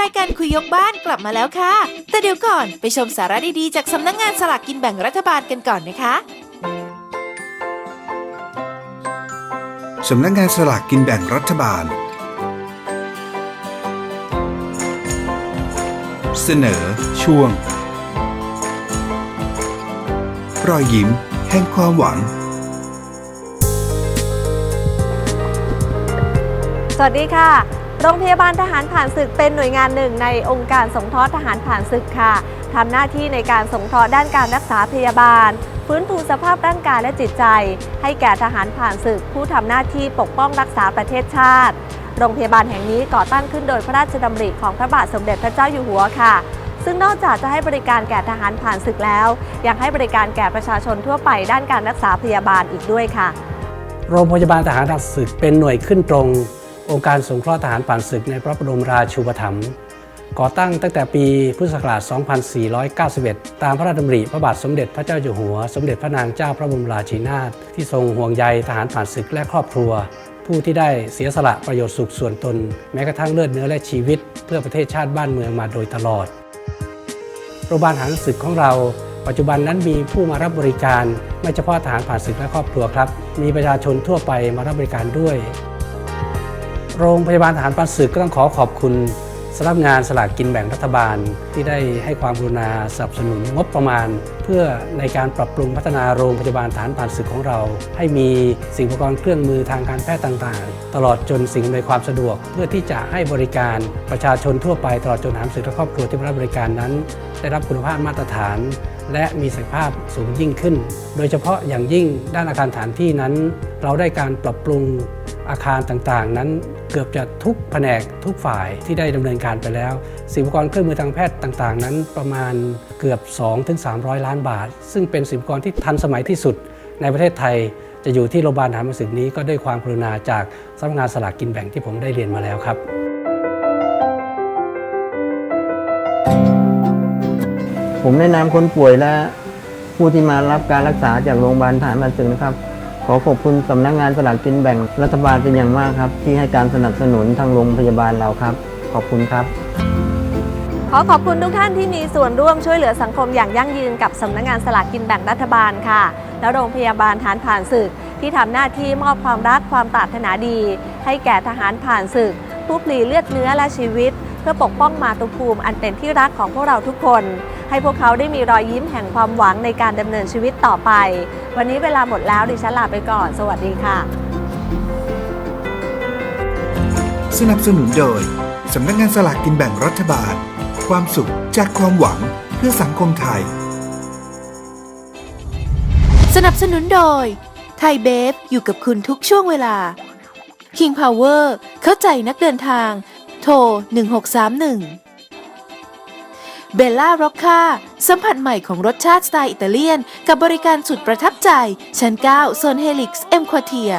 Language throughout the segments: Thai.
รายการคุยยกบ้านกลับมาแล้วค่ะ แต่เดี๋ยวก่อนไปชมสาระดีๆ จากสำนักงานสลากกินแบ่งรัฐบาลกันก่อนนะคะสำนักงานสลากกินแบ่งรัฐบาล เสนอช่วง รอยยิ้มแห่งความหวังสวัสดีค่ะ โรงพยาบาลทหารผ่านศึกเป็นหน่วยงานหนึ่งในองค์การสงเคราะห์ทหารผ่านศึกค่ะทำหน้าที่ในการสงเคราะห์ด้านการรักษาพยาบาล ฟื้นฟูสภาพร่างกายและจิตใจ ให้แก่ทหารผ่านศึก ผู้ทำหน้าที่ปกป้องรักษาประเทศชาติ โรงพยาบาลแห่งนี้ก่อตั้งขึ้นโดยพระราชดำริของพระบาทสมเด็จพระเจ้าอยู่หัวค่ะ ซึ่งนอกจากจะให้บริการแก่ทหารผ่านศึกแล้ว ยังให้บริการแก่ประชาชนทั่วไปด้านการรักษาพยาบาลอีกด้วยค่ะ โรงพยาบาลทหารผ่านศึกเป็นหน่วยขึ้นตรง องค์การสงเคราะห์ทหารผ่านศึกในพระบรมราชูปถัมภ์ก่อตั้งตั้งแต่ปีพุทธศักราช 2491 ตามพระราชดำริพระบาทสมเด็จพระเจ้าอยู่หัว สมเด็จพระนางเจ้าพระบรมราชินีนาถที่ทรงห่วงใยทหารผ่านศึกและครอบครัว ผู้ที่ได้เสียสละประโยชน์สุขส่วนตน แม้กระทั่งเลือดเนื้อและชีวิต เพื่อประเทศชาติบ้านเมืองมาโดยตลอด โรงพยาบาลทหารศึกของเรา ปัจจุบันนั้นมีผู้มารับบริการ ไม่เฉพาะทหารผ่านศึกและครอบครัวครับ มีประชาชนทั่วไปมารับบริการด้วย โรงพยาบาลทหารผ่านศึกก็ต้องขอขอบคุณสำนักงานสลากกินแบ่งรัฐบาล ที่ได้ให้ความกรุณาสนับสนุนงบประมาณ เพื่อในการปรับปรุงพัฒนาโรงพยาบาลทหารผ่านศึกของเรา ให้มีสิ่งอุปกรณ์เครื่องมือทางการแพทย์ต่างๆ ตลอดจนสิ่งอำนวยความสะดวก เพื่อที่จะให้บริการประชาชนทั่วไปตลอดจนหารศึกและครอบครัวที่รับบริการนั้น ได้รับคุณภาพมาตรฐาน และมีศักยภาพสูงยิ่งขึ้น โดยเฉพาะอย่างยิ่งด้านอาคารฐานที่นั้น เราได้การปรับปรุงอาคารต่างๆ นั้นเกือบจะทุกแผนกทุกฝ่ายที่ได้ดำเนินการไปแล้วสิ่งอุปกรณ์เครื่องมือทางแพทย์ต่างๆ นั้นประมาณเกือบ 2-300 ล้านบาท ซึ่งเป็นสิ่งอุปกรณ์ที่ทันสมัยที่สุดในประเทศไทยจะอยู่ที่โรงพยาบาลทหารผ่านศึกนี้ก็ด้วยความกรุณาจากสำนักงานสลากกินแบ่งที่ผมได้เรียนมาแล้วครับ ผมแนะนำคนป่วยและผู้ที่มารับการรักษาจากโรงพยาบาลฐานมันศึกนะครับ ขอขอบคุณสำนักงานสลากกินแบ่งรัฐบาลเป็นอย่างมากครับ ที่ให้การสนับสนุนทางโรงพยาบาลเราครับ ขอบคุณครับ ขอขอบคุณทุกท่านที่มีส่วนร่วมช่วยเหลือสังคมอย่างยั่งยืนกับสำนักงานสลากกินแบ่งรัฐบาลค่ะ และโรงพยาบาลฐานผ่านศึก ที่ทำหน้าที่มอบความรักความปรารถนาดี ให้แก่ทหารผ่านศึก ผู้พลีเลือดเนื้อและชีวิต เพื่อปกป้องมาตุภูมิอันเป็นที่รักของพวกเราทุกคน ให้พวกเขาได้มีรอยยิ้มแห่งความหวังในการดำเนินชีวิตต่อไป วันนี้เวลาหมดแล้วดิฉันลาไปก่อน สวัสดีค่ะ สนับสนุนโดยสำนักงานสลากกินแบ่งรัฐบาล ความสุขจากความหวังเพื่อสังคมไทย สนับสนุนโดย ไทยเบฟอยู่กับคุณทุกช่วงเวลา King Power เข้าใจนักเดินทาง โทร 1631 เบลล่าร็อกค่าสัมผัสใหม่ของรสชาติสไตล์อิตาเลียน กับบริการสุดประทับใจ ชั้น 9 โซนเฮลิกซ์เอ็มควอเทีย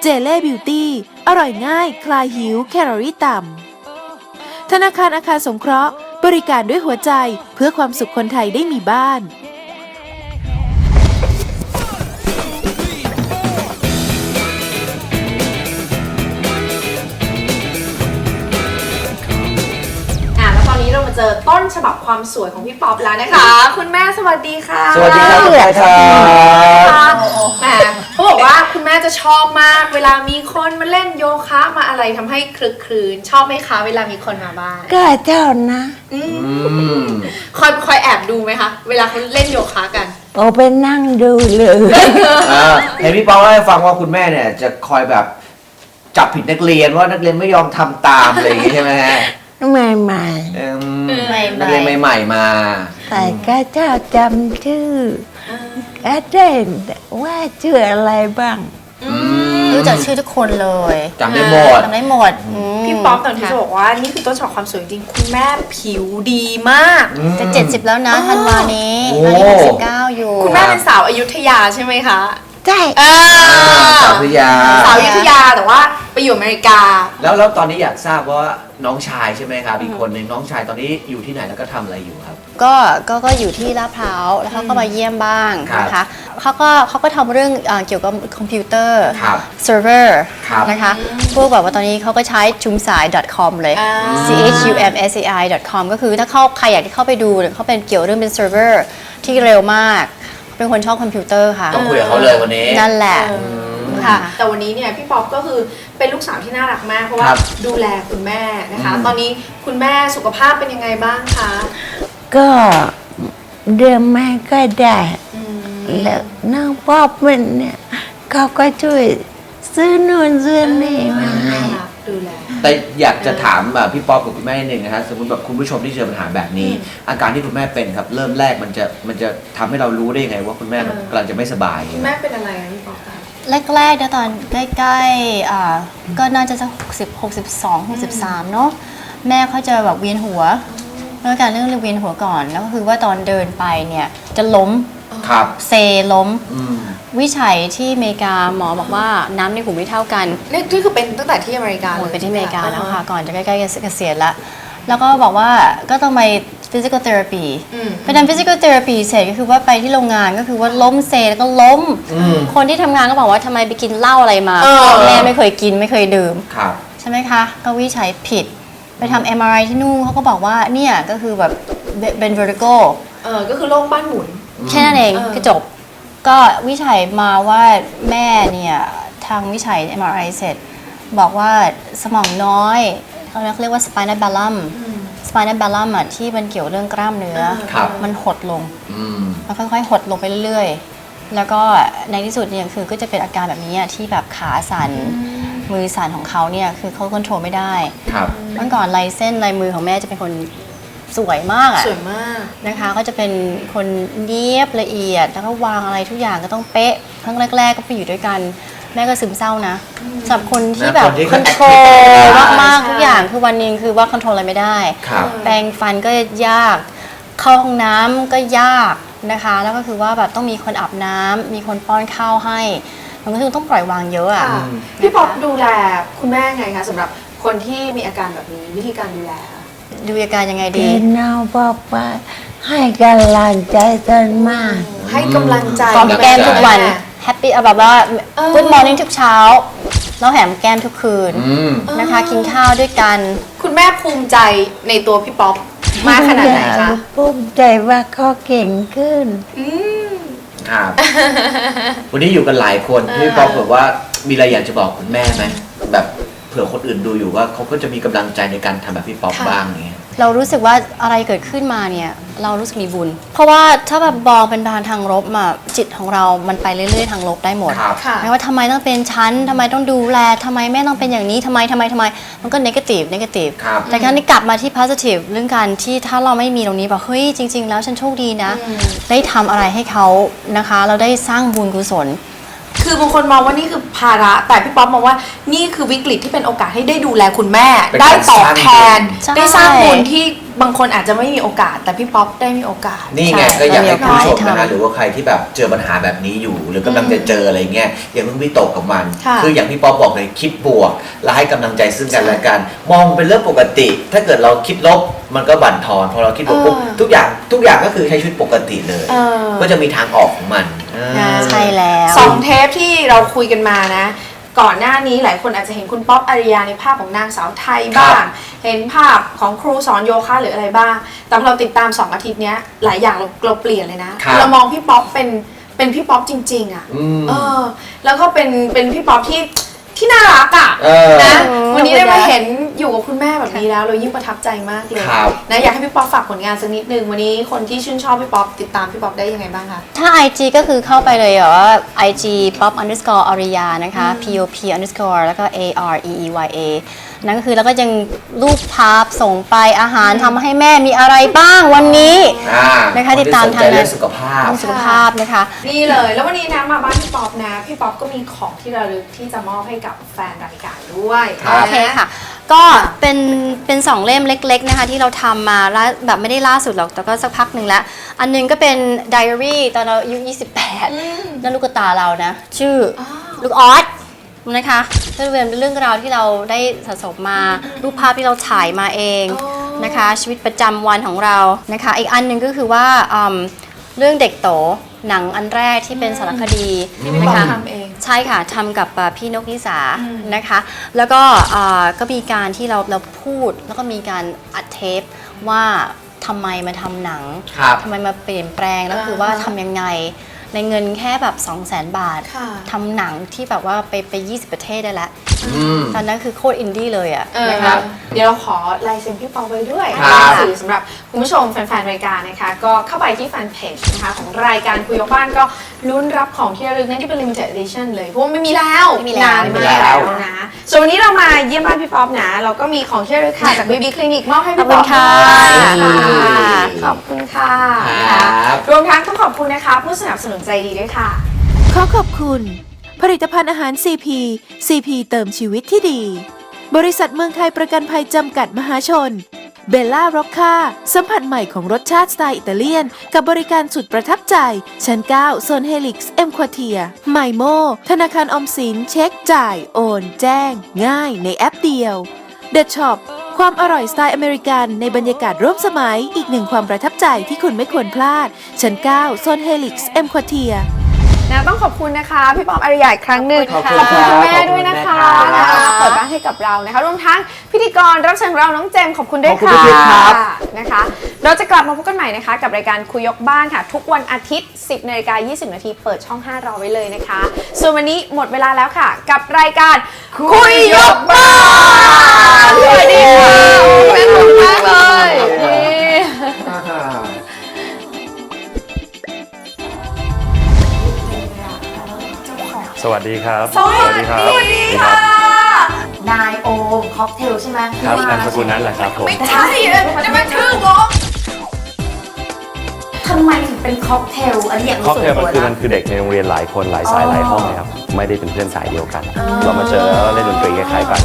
เจเล่บิวตี้ อร่อยง่าย คลายหิว แคลอรี่ต่ำ ธนาคารอาคารสงเคราะห์ บริการด้วยหัวใจเพื่อความสุขคนไทยได้มีบ้าน มาเจอต้นฉบับความสวยของพี่ป๊อปแล้วนะคะ คุณแม่สวัสดีค่ะสวัสดีครับคุณยายครับค่ะแหมเขาบอกว่าคุณแม่จะชอบมาก เวลามีคนมาเล่นโยคะมาอะไรทำให้คลึกครื้นชอบไหมคะเวลามีคนมาบ้านก็เจ้านะอืมคอยคอยแอบดูไหมคะ เวลาเขาเล่นโยคะกันโอไปนั่งดูเลยอ่าเห็นพี่ป๊อกเล่าให้ฟังว่าคุณแม่เนี่ยจะคอยแบบจับผิดนักเรียนว่านักเรียนไม่ยอมทำตามอะไรอย่างงี้ใช่ไหมฮะ ใหม่ใหม่เอิ่มใหม่ๆ นักเรียนใหม่ๆมาๆแต่ก็เจ้าจำชื่อก็ได้ว่าชื่ออะไรบ้าง รู้จักชื่อทุกคนเลยจำได้หมด จำได้หมดอืมพี่ป๊อปแต่ที่จะบอกว่านี่คือต้นฉบับความสวยจริงๆคุณแม่ผิวดีมากอืมจะ70แล้วนะธันวานี้โอ้ ตอนนี้69อยู่ คุณแม่เป็นสาวอยุธยาใช่ไหมคะ ใช่อ่าสาวพิยา สาวอยุธยาแต่ว่าไป อยู่อเมริกา แล้วแล้วตอนนี้อยากทราบว่าน้องชายใช่ไหมครับอีกคนหนึ่งน้องชายตอนนี้อยู่ที่ไหนแล้วก็ทำอะไรอยู่ครับ ก็ก็ก็อยู่ที่ลาดพร้าวแล้วเขาก็มาเยี่ยมบ้างครับนะคะเขาก็เขาก็ทำเรื่องเอ่อเกี่ยวกับคอมพิวเตอร์ครับเซิร์ฟเวอร์ครับนะคะพวกแบบว่าตอนนี้เขาก็ใช้ชุมสาย .com เลย อ่า c h u m s a i .com ก็คือถ้าเข้าใครอยากที่เข้าไปดูเนี่ยเขาเป็นเกี่ยวเรื่องเป็นเซิร์ฟเวอร์ที่เร็วมาก เป็นคนชอบคอมพิวเตอร์ค่ะ ต้องคุยกับเขาเลยวันนี้ นั่นแหละ ค่ะ แต่วันนี้เนี่ยพี่ป๊อปก็คือเป็นลูกสาวที่น่ารักมาก เพราะว่าครับดูแลคุณแม่นะคะ อืม ตอนนี้คุณแม่สุขภาพเป็นยังไงบ้างคะก็เดินไม่ก็ได้ อืมแล้วน้องป๊อบมันเนี่ยเขาก็ช่วยซื้อนู่นซื้อนี่มาให้ น่ารักดูแล แต่อยากจะถามแบบพี่ป๊อปกับคุณแม่นิดนึงนะฮะสมมติแบบคุณผู้ชมที่เจอปัญหาแบบนี้อาการที่คุณแม่เป็นครับ เริ่มแรกมันจะมันจะทำให้เรารู้ได้ยังไงว่าคุณแม่มันเออ กำลังจะไม่สบาย คุณแม่เป็นอะไรนะพี่ป๊อปคะ แรกๆนะตอนใกล้ๆอ่าก็น่าจะสัก60 62 63 เนาะแม่เขาจะแบบเวียนหัวเรื่องการเรื่องเวียนหัวก่อนแล้วก็คือว่าตอนเดินไปเนี่ยจะล้มครับเซล้ม อืม วิจัยที่อเมริกาหมอบอกว่าน้ำในหูไม่เท่ากัน นี่นี่คือเป็นตั้งแต่ที่อเมริกาโอ้เลย ไปที่อเมริกาแล้วค่ะอ่ก่อนจะใกล้ๆเกษียณแล้วแล้วก็บอกว่าก็ต้องไป physical therapy อืมไปทำ physical therapy เสร็จก็คือว่าไปที่โรงงานก็คือว่าล้มเซแล้วก็ล้มอืมคนที่ทำงานก็บอกว่าทำไมไปกินเหล้าอะไรมาเออแม่ไม่เคยกินไม่เคยดื่ม ครับ ใช่ไหมคะ ก็วิจัยผิด ไปทำ MRI ที่นู่นเขาก็บอกว่าเนี่ยก็คือแบบเป็น vertigo เออก็คือโรคบ้านหมุน แค่นั้นเองเออ ก็จบ ก็วิจัยมาว่าแม่เนี่ย ทางวิจัย MRI เสร็จ บอกว่าสมองน้อยเขาเรียกว่า spinal ballum spinal ballum อะที่มันเกี่ยวเรื่องกล้ามเนื้อ ครับ มันหดลง อืม มันค่อยๆ หดลงไปเรื่อยๆ แล้วก็ในที่สุดเนี่ยคือก็จะเป็นอาการแบบนี้อะที่แบบขาสั่น มือสั่นของเขาเนี่ยคือเขาควบคุมไม่ได้ ครับ เมื่อก่อนลายเส้นลายมือของแม่จะเป็นคนสวยมากอะสวยมาก นะคะ ก็จะเป็นคนเนียบละเอียด แล้วก็วางอะไรทุกอย่างก็ต้องเป๊ะครั้งแรก ๆ ก็ไปอยู่ด้วยกัน แม่ก็ซึมเศร้านะสำหรับคนที่แบบคนที่คอนโทร active ลมากใช่ๆทุกอย่างคือวันหนึงคือว่าคอนโทรลอะไรไม่ได้ ครับ แปรงฟันก็ยากเข้าห้องน้ำก็ยากนะคะ แล้วก็คือว่าแบบต้องมีคนอาบน้ำมีคนป้อนข้าวให้ มันก็คือต้องปล่อยวางเยอะอะ ค่ะพี่ป๊อปดูแลคุณแม่ไงคะสำหรับคนที่มีอาการแบบนี้วิธีการดูแล ดูอาการยังไงแต่ดีน้องป๊อบว่าให้กำลังใจตนมาก ให้กำลังใจหอมแก้มทุกวันแม่ แฮปปี้แบบว่าเออ good morning ทุกเช้า แล้วแถมแก้มทุกคืนอืม นะคะ กินข้าวด้วยกัน คุณแม่ภูมิใจในตัวพี่ป๊อปมากขนาดไหนคะภูมิใจว่าเขาเก่งขึ้น อืม ครับ วันนี้อยู่กันหลายคนเออพี่ป๊อปแบบว่ามีอะไรอยากจะบอกคุณแม่ไหมแบบเผื่อคนอื่นดูอยู่ว่าเขาก็จะมีกำลังใจในการทำแบบพี่ป๊อปบ้างอย่างเงี้ย เรารู้สึกว่าอะไรเกิดขึ้นมาเนี่ย เรารู้สึกมีบุญ เพราะว่าถ้าแบบมองเป็นทางทางลบมาจิตของเรา มันไปเรื่อยๆ ทางลบได้หมดครับ ค่ะ ไม่ว่าทำไมต้องเป็นฉันทำไมต้องดูแลทำไมแม่ต้องเป็นอย่างนี้ทำไมทำไมทำไม มันก็ negative negative ครับ แต่การที่กลับมาที่ positive เรื่องการที่ถ้าเราไม่มีตรงนี้แบบเฮ้ยจริง ๆ แล้วฉันโชคดีนะ ได้ทำอะไรให้เขานะคะ เราได้สร้างบุญกุศล คือบางคนมองว่านี่คือภาระ แต่พี่ป๊อปมองว่านี่คือวิกฤตที่เป็นโอกาสให้ได้ดูแลคุณแม่ เป็นได้การตอบแทนใช่ได้สร้างบุญที่บางคนอาจจะไม่มีโอกาส แต่พี่ป๊อปได้มีโอกาส นี่ไงใช่ก็อยากให้คุณผู้ชมเรามีโอกาสนะฮะให้ทำหรือว่าใครที่แบบเจอปัญหาแบบนี้อยู่ หรือกำลังจะเจออะไรเงี้ยอย่าเพิ่งวิตกกับมันค่ะ ออย่างที่ป๊อปบอกเลยคิดบวก และให้กำลังใจซึ่งกันและกัน มองเป็นเรื่องปกติ ถ้าเกิดเราคิดลบมันก็บั่นทอนพอเราคิดบวกปุ๊บเออทุกอย่างทุกอย่างก็คือใช้ชีวิตปกติเลย เออ ก็จะมีทางออกของมัน เออใช่แล้วสองเทปที่เราคุยกันมานะ ก่อนหน้านี้หลายคนอาจจะเห็นคุณป๊อปอาริยาในภาพของนางสาวไทยบ้าง เห็นภาพของครูสอนโยคะหรืออะไรบ้าง แต่พอเราติดตามสองอาทิตย์เนี้ยหลายอย่างเราเราเปลี่ยนเลยนะครับเรามองพี่ป๊อปเป็นเป็นพี่ป๊อปจริง ๆ อะอืมเออ แล้วก็เป็นเป็นพี่ป๊อปที่ที่น่ารักอะเออนะอืมวันนี้ได้ขอบมาคุณนะเห็น อยู่กับคุณแม่แบบนี้แล้วเรายิ่งประทับใจมากเลยครับ นะอยากให้พี่ป๊อปฝากผลงานสักนิดนึงวันนี้คนที่ชื่นชอบพี่ป๊อปติดตามพี่ป๊อปได้ยังไงบ้างคะ ถ้า IG ก็คือเข้าไปเลยแบบว่า IG pop underscore อริยานะคะ p o p underscore แล้วก็ a r e e y a นั่นก็คือแล้วก็ยังรูปภาพส่งไปอาหารทำให้แม่มีอะไรบ้างวันนี้ อ่านะคะติดตามคทางที่สนใจนั้น เรื่องสุขภาพเรื่องสุขภาพนะคะ นี่เลย แล้ววันนี้นะมาบ้านพี่ป๊อปนะ พี่ป๊อปก็มีของที่ระลึกที่จะมอบให้กับแฟนรายการด้วย ครับ โอเคค่ะ ก็เป็นเป็นสองเล่มเล็ก ๆนะคะ ที่เราทำมาล่าแบบไม่ได้ล่าสุดหรอกแต่ก็สักพักหนึ่งแล้วอันหนึงก็เป็นไดอารี่ตอนเราอายุ 28 นั่นลูกตาเรานะ ชื่ออลูกออสนะคะก็เป็นเรื่องราวที่เราได้สะสมมารูปภาพที่เราถ่ายมาเองนะคะ ชีวิตประจำวันของเรานะคะ อีกอันหนึ่งก็คือว่าอืมเรื่องเด็กโตหนังอันแรกที่เป็นสารคดีที่พี่นะป๊อปคะ ทำเองใช่ค่ะทำกับอ่าพี่นกนิสานะคะ แล้วก็อ่าก็มีการที่เราเราพูดแล้วก็มีการอัดเทปว่าทำไมมาทำหนังครับ ทำไมมาเปลี่ยนแปลงแล้วคือว่าทำยังไง ในเงินแค่แบบ 2 0 0 0 0 0 บาทค่ะทำหนังที่แบบว่าไปไป 20 ประเทศได้แล้ว อืม ตอนนั้นคือโคตรอินดี้เลยอะเออนะคะ เดี๋ยวเราขอลายเซ็นพี่ปอไว้ด้วยครับหนังสือสำหรับคุณผู้ชมแฟนๆรายการนะคะ ก็เข้าไปที่แฟนเพจนะคะของรายการคุยยกบ้านก็ลุ้นรับของที่ระลึกนั่นที่เป็น limited edition เลย เพราะว่าไม่มีแล้วไม่มีแล้ว นานไม่มีมากแล้แล้ววนะส่วนวันนี้เรามาเยี่ยมบ้านพี่ป๊อปนะ เราก็มีของที่ระลึกค่ะจาก BB Clinic มอบให้พี่ป๊อปขอบคุณค่ะด้วยขอบคุณค่ะ ครับ รวมทั้งต้องขอบคุณนะคะ ผู้สนับสนุนใจดีด้วยค่ะ ขอขอบคุณ ผลิตภัณฑ์อาหาร CP CP เติมชีวิตที่ดี บริษัทเมืองไทยประกันภัยจำกัดมหาชน เบลล่าร็อกค่าสัมผัสใหม่ของรสชาติสไตล์อิตาเลียน กับบริการสุดประทับใจ ชั้น 9 โซนเฮลิกซ์เอ็มควเทียไมโม ธนาคารออมสิน เช็คจ่าย โอน แจ้ง ง่ายในแอปเดียว The Shop ความอร่อยสไตล์อเมริกันในบรรยากาศร่วมสมัย อีกหนึ่งความประทับใจที่คุณไม่ควรพลาด ชั้น 9 โซนเฮลิกซ์เอ็มควอเทีย นะต้องขอบคุณนะคะ พี่ป๊อปอริยาอีกครั้งหนึ่งขอบคุณขอบคุณคุณแม่ครับด้วยนะคะขอบคุณแม่นะครัคะบเปิดบ้านให้กับเรานะคะ รวมทั้งพิธีกรรับเชิญของเราน้องเจมส์ขอบคุณด้วยขอบคุณค่ะพี่จิ๊บครับ นะคะ เราจะกลับมาพบกันใหม่นะคะ กับรายการคุยยกบ้านค่ะ ทุกวันอาทิตย์ 10นาฬิกา20นาทีเปิดช่อง 5 รอไว้เลยนะคะ ส่วนวันนี้หมดเวลาแล้วค่ะ กับรายการคุยยกบ้านสวัสดีค่ะ ดดีครับสวัสดีครับ สวัสดีค่ะ นายโอมค็อกเทลใช่ไหมครับนามสกุลนั้นแหละครับผม ไม่ใช่เลยจะมาชื่อวงทำไมถึงเป็นค็อกเทลอันนี้อยากรู้ค็อกส่วนเทลมันตัวคือมันะนคือเด็กในโรงเรียนหลายคนหลายสายหลายห้องนะครับ ไม่ได้เป็นเพื่อนสายเดียวกัน เรามาเจอแล้วเล่นดนตรีคล้ายๆกัน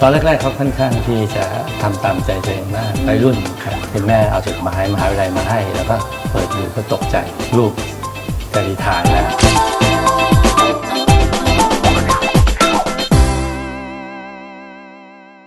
ตอนแรกๆเขาค่อนข้างที่จะทำตามใจตัวเองมากไปรุ่นครับคุณแม่เอาจดหมายมหาวิทยาลัยมาให้ แล้วก็เปิดดูก็ตกใจลูกจะรีไทายแล้ว